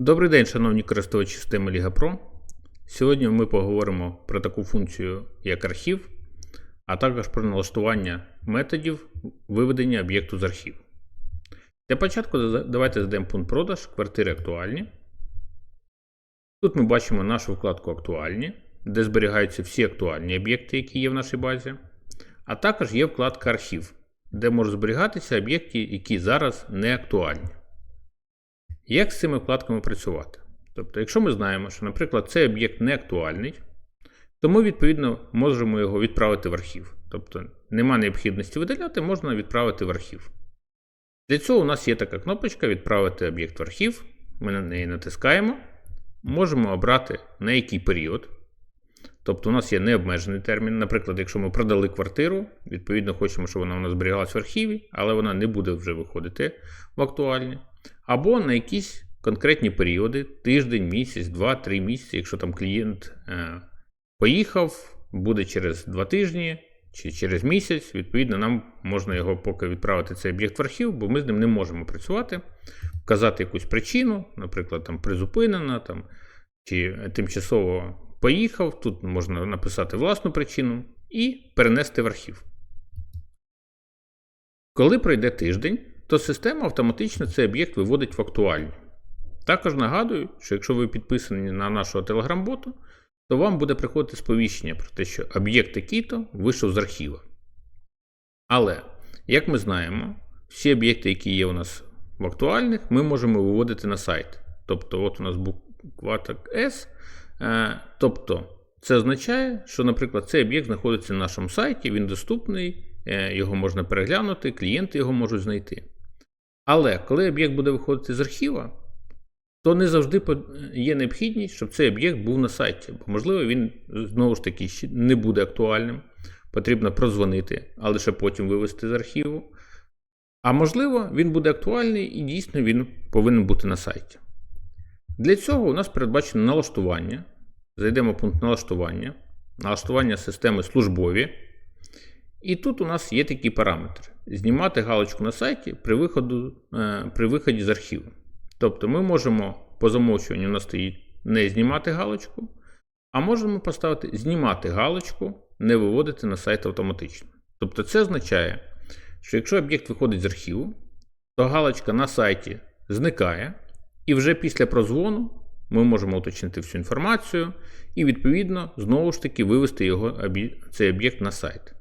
Добрий день, шановні користувачі системи Liga Pro. Сьогодні ми поговоримо про таку функцію, як архів, а також про налаштування методів виведення об'єкту з архіву. Для початку давайте задаємо пункт продаж квартири актуальні. Тут ми бачимо нашу вкладку Актуальні, де зберігаються всі актуальні об'єкти, які є в нашій базі. А також є вкладка Архів, де можуть зберігатися об'єкти, які зараз не актуальні. Як з цими вкладками працювати? Тобто, якщо ми знаємо, що, наприклад, цей об'єкт не актуальний, то ми, відповідно, можемо його відправити в архів. Тобто, нема необхідності видаляти, можна відправити в архів. Для цього у нас є така кнопочка Відправити об'єкт в архів. Ми на неї натискаємо. Можемо обрати на який період. Тобто, у нас є необмежений термін. Наприклад, якщо ми продали квартиру, відповідно, хочемо, щоб вона у нас зберігалась в архіві, але вона не буде вже виходити в актуальні. Або на якісь конкретні періоди, тиждень, місяць, два, три місяці, якщо там клієнт е, поїхав, буде через два тижні чи через місяць, відповідно, нам можна його поки відправити цей об'єкт в архів, бо ми з ним не можемо працювати, вказати якусь причину, наприклад, там призупинена, там, чи тимчасово поїхав. Тут можна написати власну причину і перенести в архів. Коли пройде тиждень, то система автоматично цей об'єкт виводить в актуальні. Також нагадую, що якщо ви підписані на нашого телеграм-боту, то вам буде приходити сповіщення про те, що об'єкт такий-то вийшов з архіва. Але, як ми знаємо, всі об'єкти, які є у нас в актуальних, ми можемо виводити на сайт. Тобто, от у нас буква так S. Е, Тобто, це означає, що, наприклад, цей об'єкт знаходиться на нашому сайті, він доступний, е, його можна переглянути, клієнти його можуть знайти. Але коли об'єкт буде виходити з архіва, то не завжди є необхідність, щоб цей об'єкт був на сайті. Бо, можливо, він знову ж таки не буде актуальним. Потрібно прозвонити, а лише потім вивести з архіву. А можливо, він буде актуальний і дійсно він повинен бути на сайті. Для цього у нас передбачено налаштування. Зайдемо в пункт налаштування, налаштування системи службові. І тут у нас є такі параметри: знімати галочку на сайті при, виходу, е, при виході з архіву. Тобто ми можемо по замовчуванню у нас стоїть не знімати галочку, а можемо поставити знімати галочку, не виводити на сайт автоматично. Тобто це означає, що якщо об'єкт виходить з архіву, то галочка на сайті зникає, і вже після прозвону ми можемо уточнити всю інформацію і, відповідно, знову ж таки вивести його, цей об'єкт на сайт.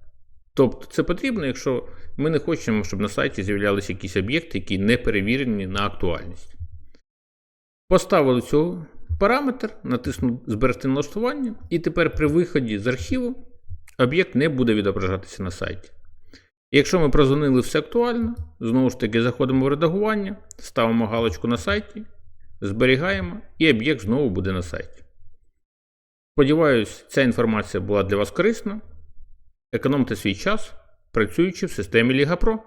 Тобто це потрібно, якщо ми не хочемо, щоб на сайті з'являлися якісь об'єкти, які не перевірені на актуальність. Поставили цього параметр, натиснув зберегти налаштування, і тепер при виході з архіву об'єкт не буде відображатися на сайті. Якщо ми прозвонили все актуально, знову ж таки заходимо в редагування, ставимо галочку на сайті, зберігаємо, і об'єкт знову буде на сайті. Сподіваюсь, ця інформація була для вас корисна. Економте свій час, працюючи в системі Ліга Pro.